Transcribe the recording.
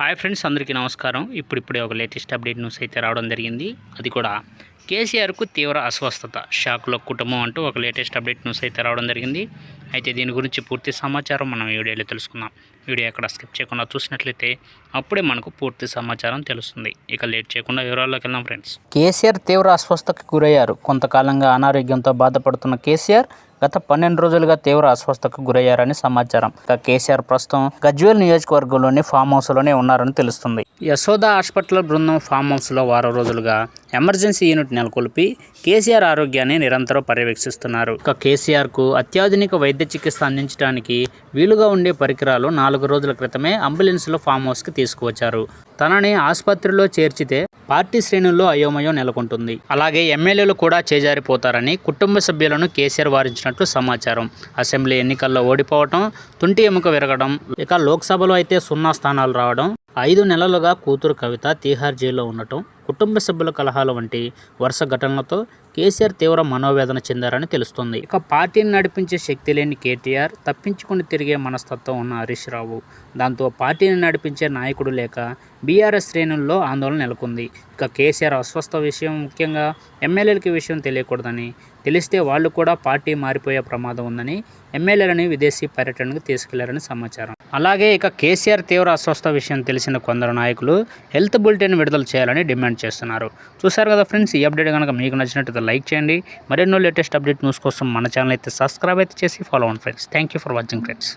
Hi friends అందరికీ నమస్కారం. ఇప్పుడిప్పుడే ఒక లేటెస్ట్ అప్డేట్ న్యూస్ అయితే రావడం జరిగింది. అది కూడా కేసీఆర్కు తీవ్ర అస్వస్థత షాక్లో కుటుంబం అంటూ ఒక లేటెస్ట్ అప్డేట్ న్యూస్ అయితే రావడం జరిగింది. అయితే దీని గురించి పూర్తి సమాచారం మనం వీడియోలో తెలుసుకుందాం. వీడియో ఎక్కడ స్కిప్ చేయకుండా చూసినట్లయితే అప్పుడే మనకు పూర్తి సమాచారం తెలుస్తుంది. ఇక లేట్ చేయకుండా వివరాల్లోకి వెళ్దాం ఫ్రెండ్స్. కేసీఆర్ తీవ్ర అస్వస్థతకు గురయ్యారు. కొంతకాలంగా అనారోగ్యంతో బాధపడుతున్న కేసీఆర్ గత పన్నెండు రోజులుగా తీవ్ర అస్వస్థతకు గురయ్యారని సమాచారం. కేసీఆర్ ప్రస్తుతం గజ్వేల్ నియోజకవర్గంలోని ఫామ్ హౌస్లోనే ఉన్నారని తెలుస్తుంది. యశోద హాస్పిటల్ బృందం ఫామ్ హౌస్లో వారం రోజులుగా ఎమర్జెన్సీ యూనిట్ నెలకొల్పి కేసీఆర్ ఆరోగ్యాన్ని నిరంతరం పర్యవేక్షిస్తున్నారు. ఇక కేసీఆర్కు అత్యాధునిక వైద్య చికిత్స అందించడానికి వీలుగా ఉండే పరికరాలు నాలుగు రోజుల క్రితమే అంబులెన్స్లో ఫామ్ హౌస్కి తీసుకువచ్చారు. తనని ఆసుపత్రిలో చేర్చితే పార్టీ శ్రేణుల్లో అయోమయం నెలకొంటుంది. అలాగే ఎమ్మెల్యేలు కూడా చేజారిపోతారని కుటుంబ సభ్యులను కేసీఆర్ వారించినట్లు సమాచారం. అసెంబ్లీ ఎన్నికల్లో ఓడిపోవటం తుంటి ఎముక విరగడం ఇక లోక్సభలో అయితే సున్నా స్థానాలు రావడం ఐదు నెలలుగా కూతురు కవిత తీహార్ జైల్లో ఉండటం కుటుంబ సభ్యుల కలహాలు వంటి వరుస ఘటనలతో కేసీఆర్ తీవ్ర మనోవేదన చెందారని తెలుస్తుంది. ఇక పార్టీని నడిపించే శక్తి లేని కేటీఆర్ తప్పించుకుని తిరిగే మనస్తత్వం ఉన్న హరీష్ రావు. దాంతో పార్టీని నడిపించే నాయకుడు లేక బీఆర్ఎస్ శ్రేణుల్లో ఆందోళన నెలకొంది. ఇక కేసీఆర్ అస్వస్థ విషయం ముఖ్యంగా ఎమ్మెల్యేలకి విషయం తెలియకూడదని తెలిస్తే వాళ్ళు కూడా పార్టీ మారిపోయే ప్రమాదం ఉందని ఎమ్మెల్యేలని విదేశీ పర్యటనకు తీసుకెళ్ళారని సమాచారం. అలాగే ఇక కేసీఆర్ తీవ్ర అస్వస్థ విషయం తెలిసిన కొందరు నాయకులు హెల్త్ బులెటిన్ విడుదల చేయాలని డిమాండ్ చేస్తున్నారు. చూసారు కదా ఫ్రెండ్స్ ఈ అప్డేట్ కనుక మీకు నచ్చినట్టు లైక్ చేయండి. మరెన్నో లేటెస్ట్ అప్డేట్ న్యూస్ కోసం మన ఛానల్ అయితే సబ్స్క్రైబ్ అయితే చేసి ఫాలో అవ్వండి friends thank you for watching friends